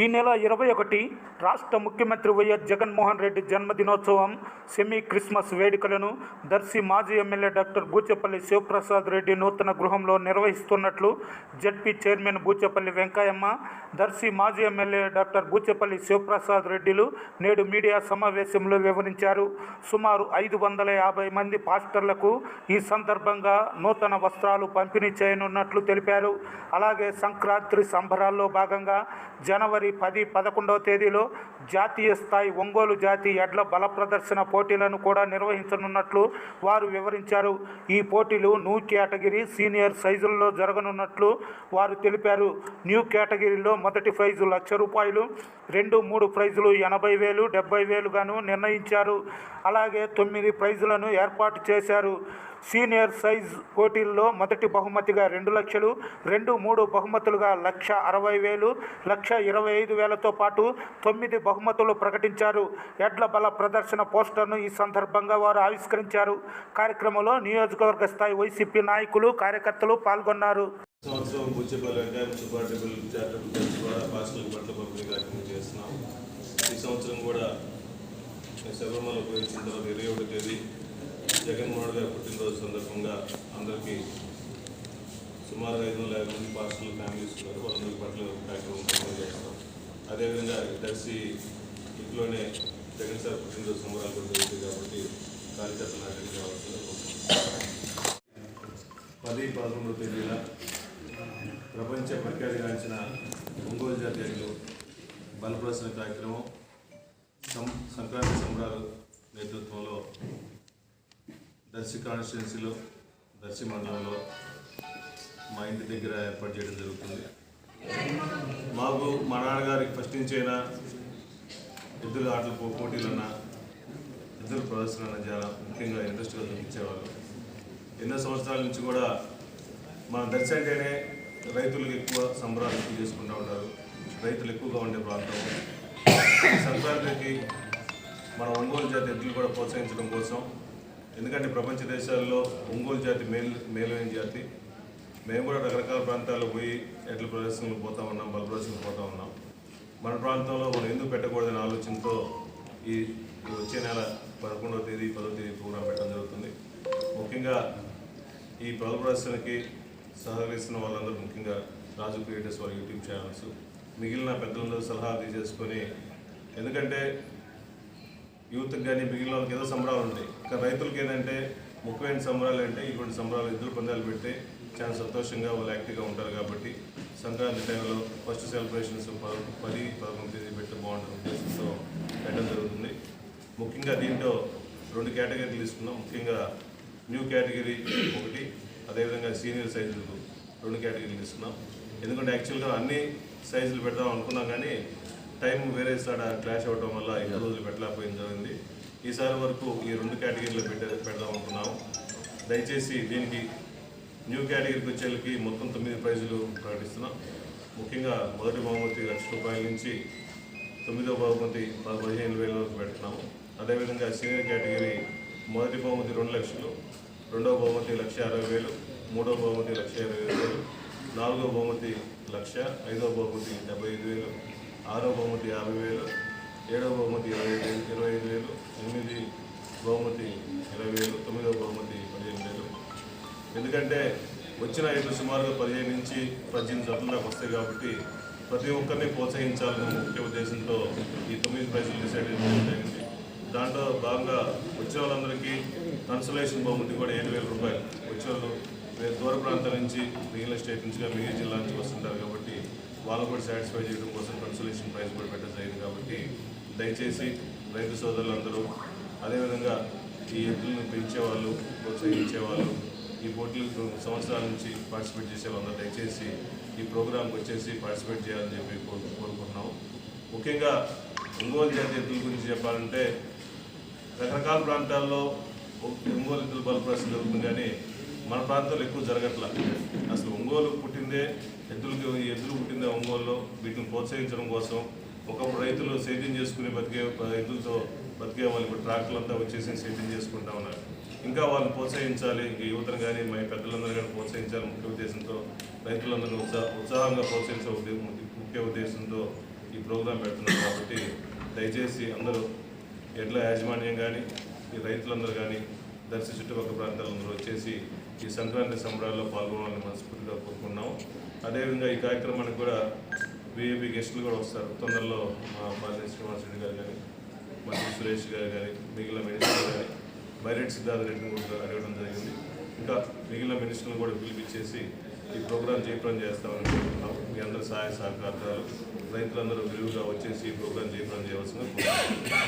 ఈ నెల ఇరవై ఒకటి రాష్ట్ర ముఖ్యమంత్రి వైఎస్ జగన్మోహన్ రెడ్డి జన్మదినోత్సవం సెమీ క్రిస్మస్ వేడుకలను దర్శి మాజీ ఎమ్మెల్యే డాక్టర్ బూచేపల్లి శివప్రసాద్ రెడ్డి నూతన గృహంలో నిర్వహిస్తున్నట్లు జడ్పీ చైర్మన్ బూచేపల్లి వెంకయ్యమ్మ దర్శి మాజీ ఎమ్మెల్యే డాక్టర్ బూచేపల్లి శివప్రసాద్ రెడ్డిలు నేడు మీడియా సమావేశంలో వివరించారు. సుమారు ఐదు వందల యాభై మంది పాస్టర్లకు ఈ సందర్భంగా నూతన వస్త్రాలు పంపిణీ చేయనున్నట్లు తెలిపారు. అలాగే సంక్రాంతి సంబరాల్లో భాగంగా జనవరి పది పదకొండవ తేదీలో జాతీయ స్థాయి ఒంగోలు జాతి ఎడ్ల బల ప్రదర్శన పోటీలను కూడా నిర్వహించనున్నట్లు వారు వివరించారు. ఈ పోటీలు న్యూ కేటగిరీ సీనియర్ సైజుల్లో జరగనున్నట్లు వారు తెలిపారు. న్యూ కేటగిరీలో మొదటి ప్రైజు లక్ష రూపాయలు రెండు మూడు ప్రైజులు ఎనభై వేలు డెబ్బై వేలుగాను నిర్ణయించారు. అలాగే తొమ్మిది ప్రైజులను ఏర్పాటు చేశారు. సీనియర్ సైజ్ పోటీల్లో మొదటి బహుమతిగా రెండు లక్షలు రెండు మూడు బహుమతులుగా లక్ష అరవై వేలు లక్ష ఇరవై ఐదు వేలతో పాటు తొమ్మిది బహుమతులు ప్రకటించారు. ఎడ్ల బల ప్రదర్శన పోస్టర్ను ఈ సందర్భంగా వారు ఆవిష్కరించారు. కార్యక్రమంలో నియోజకవర్గ స్థాయి వైసీపీ నాయకులు కార్యకర్తలు పాల్గొన్నారు. సంవత్సరం బుచ్చిపల్లి మున్సిపాలిటీ చారిటబుల్ ట్రస్ట్ ద్వారా పాస్టల్ బట్టల పంపిణీ కార్యక్రమం చేస్తున్నాం. ఈ సంవత్సరం కూడా శబరిమల పోయి తర్వాత ఇరవై తేదీ జగన్మోహన్ గారి పుట్టినరోజు సందర్భంగా అందరికీ సుమారు ఐదు వందల యాభై మంది పాస్టల్ ఫ్యామిలీస్ ఉన్నారు. వాళ్ళందరికీ బట్టల కార్యక్రమం చేస్తాం అదేవిధంగా దర్శి ఇంట్లోనే జగన్ సార్ పుట్టినరోజు సంబరాలు కూడా జరుగుతుంది కాబట్టి కార్యకర్తలు అటెండ్ కావాల్సింది పది పదకొండు తేదీల ప్రపంచ ప్రఖ్యాతిగాంచిన ఒంగోలు జాతీయులు బలప్రదర్శన కార్యక్రమం సం సంక్రాంతి సంబరాలు నేతృత్వంలో దర్శి కాన్స్టిట్యున్సీలో దర్శి మండలంలో మా ఇంటి దగ్గర ఏర్పాటు చేయడం జరుగుతుంది. మాకు మా నాన్నగారికి ఫస్ట్ నుంచి అయినా ఎద్దుల ఆటలు పోటీలన్నా ఎద్దుల ప్రదర్శన చాలా ముఖ్యంగా ఇంట్రెస్ట్గా చూపించేవారు ఎన్నో సంవత్సరాల నుంచి కూడా మన దర్శి అంటేనే రైతులకు ఎక్కువ సంబరాలు ఎక్కువ చేసుకుంటూ ఉంటారు. రైతులు ఎక్కువగా ఉండే ప్రాంతం. ఈ సంక్రాంతికి మన ఒంగోలు జాతి ఎద్దులు కూడా ప్రోత్సహించడం కోసం ఎందుకంటే ప్రపంచ దేశాల్లో ఒంగోలు జాతి మేలు మేలైన జాతి. మేము కూడా రకరకాల ప్రాంతాల్లో పోయి ఎడ్ల ప్రదర్శనలు పోతా ఉన్నాం బల ప్రదర్శనలు పోతా ఉన్నాం. మన ప్రాంతంలో మనం ఎందుకు పెట్టకూడదనే ఆలోచనతో ఈ వచ్చే నెల పదకొండవ తేదీ పదవ తేదీ ప్రోగ్రాం పెట్టడం జరుగుతుంది. ముఖ్యంగా ఈ బల ప్రదర్శనకి సహకరిస్తున్న వాళ్ళందరూ ముఖ్యంగా రాజు క్రియేటర్స్ వాళ్ళ యూట్యూబ్ ఛానల్స్. మిగిలిన పెద్దలందరూ సలహా తీసేసుకొని ఎందుకంటే యూత్కి కానీ మిగిలిన వాళ్ళకి ఏదో సంబరాలు ఉంటాయి. కానీ రైతులకి ఏంటంటే ముఖ్యమైన సంబరాలు అంటే ఇటువంటి సంబరాలు ఎదురు పందాలు పెడితే చాలా సంతోషంగా వాళ్ళు యాక్టివ్గా ఉంటారు కాబట్టి సంక్రాంతి టైంలో ఫస్ట్ సెలబ్రేషన్స్ పది పదకొండు తేదీ పెడితే బాగుంటుంది. ఉద్దేశంతో పెట్టడం జరుగుతుంది. ముఖ్యంగా దీంట్లో రెండు కేటగిరీలు తీసుకున్నాం ముఖ్యంగా న్యూ కేటగిరీ ఒకటి అదేవిధంగా సీనియర్ సైజులు రెండు కేటగిరీలు తీసుకున్నాం ఎందుకంటే యాక్చువల్గా అన్ని సైజులు పెడదాం అనుకున్నాం కానీ టైం వేరే సాడ క్లాష్ అవ్వడం వల్ల ఎక్కువ రోజులు పెట్టలేకపోయింది జరిగింది. ఈసారి వరకు ఈ రెండు కేటగిరీలో పెట్టే పెడదాం అనుకున్నాము. దయచేసి దీనికి న్యూ కేటగిరీకి వచ్చేళ్ళకి మొత్తం తొమ్మిది ప్రైజులు ప్రకటిస్తున్నాం. ముఖ్యంగా మొదటి బహుమతి లక్ష రూపాయల నుంచి తొమ్మిదో బహుమతి పదిహేను వేల వరకు పెడుతున్నాము. అదేవిధంగా సీనియర్ కేటగిరీ మొదటి బహుమతి రెండు లక్షలు రెండవ బహుమతి లక్ష అరవై వేలు మూడవ బహుమతి లక్ష ఇరవై ఐదు వేలు నాలుగో బహుమతి లక్ష ఐదవ బహుమతి డెబ్బై ఐదు వేలు ఆరో బహుమతి యాభై వేలు ఏడవ బహుమతి ఇరవై ఐదు ఇరవై ఐదు వేలు ఎందుకంటే వచ్చిన ఐదు సుమారుగా పదిహేను నుంచి పద్దెనిమిది జతల దాకా వస్తాయి కాబట్టి ప్రతి ఒక్కరిని ప్రోత్సహించాలని ముఖ్య ఉద్దేశంతో ఈ తొమ్మిది ప్రైజులు డిసైడ్ జరిగింది. దాంట్లో భాగంగా వచ్చిన వాళ్ళందరికీ కన్సలేషన్ బహుమతి కూడా ఏడు వేల రూపాయలు. వచ్చిన వాళ్ళు వేరే దూర ప్రాంతాల నుంచి మిగిలిన స్టేట్ నుంచి మిగిలిన జిల్లా నుంచి వస్తుంటారు కాబట్టి వాళ్ళు కూడా సాటిస్ఫై చేయడం కోసం కన్సలేషన్ ప్రైజ్ కూడా పెట్టడం జరిగింది కాబట్టి దయచేసి రైతు సోదరులందరూ అదేవిధంగా ఈ ఎద్దులను పెంచేవాళ్ళు ప్రోత్సహించేవాళ్ళు ఈ పోటీలు సంవత్సరాల నుంచి పార్టిసిపేట్ చేసే వాళ్ళందరూ దయచేసి ఈ ప్రోగ్రాంకి వచ్చేసి పార్టిసిపేట్ చేయాలని చెప్పి కోరుకుంటున్నాం ముఖ్యంగా ఒంగోలు జాతి ఎద్దుల గురించి చెప్పాలంటే రకరకాల ప్రాంతాల్లో ఒంగోలు ఎద్దుల బలపరచడం జరుగుతుంది కానీ మన ప్రాంతంలో ఎక్కువ జరగట్ల. అసలు ఒంగోలు పుట్టిందే ఎద్దులకి ఎద్దులు పుట్టిందే ఒంగోలులో. వీటిని ప్రోత్సహించడం కోసం ఒకప్పుడు రైతులు సేద్యం చేసుకుని బతికే ఎద్దులతో బతికే వాళ్ళు ఇప్పుడు ట్రాక్టర్లు అంతా వచ్చేసి సేద్యం చేసుకుంటా ఉన్నారు. ఇంకా వాళ్ళని ప్రోత్సహించాలి ఇంకా యువతను కానీ మా పెద్దలందరూ కానీ ప్రోత్సహించాలి ముఖ్య ఉద్దేశంతో రైతులందరూ ఉత్సాహ ఉత్సాహంగా ప్రోత్సహించే ముఖ్య ఉద్దేశంతో ఈ ప్రోగ్రాం పెడుతున్నాం కాబట్టి దయచేసి అందరూ ఎడ్ల యాజమాన్యం కానీ ఈ రైతులందరూ కానీ దర్శి చుట్టుపక్కల ప్రాంతాలందరూ వచ్చేసి ఈ సంక్రాంతి సంబరాల్లో పాల్గొనాలని మనస్ఫూర్తిగా కోరుకున్నాము అదేవిధంగా ఈ కార్యక్రమానికి కూడా విఐపి గెస్టులు కూడా వస్తారు. తొందరలో మా పార్టీ శ్రీనివాస్ రెడ్డి గారు కానీ మంత్రి సురేష్ గారు కానీ మిగిలిన మినిస్టర్లు కానీ బైరెడ్ సిద్ధార్థ రెడ్డిని కూడా అడగడం జరిగింది. ఇంకా మిగిలిన మినిస్టర్లు కూడా పిలిపించేసి ఈ ప్రోగ్రాం జయప్రదం చేస్తామని కోరుకుంటున్నాం. మీ అందరి సహాయ సహకారాలు రైతులందరూ విలువగా వచ్చేసి ఈ ప్రోగ్రాం జయప్రదం చేయవలసిన కోరుకుంటున్నాం.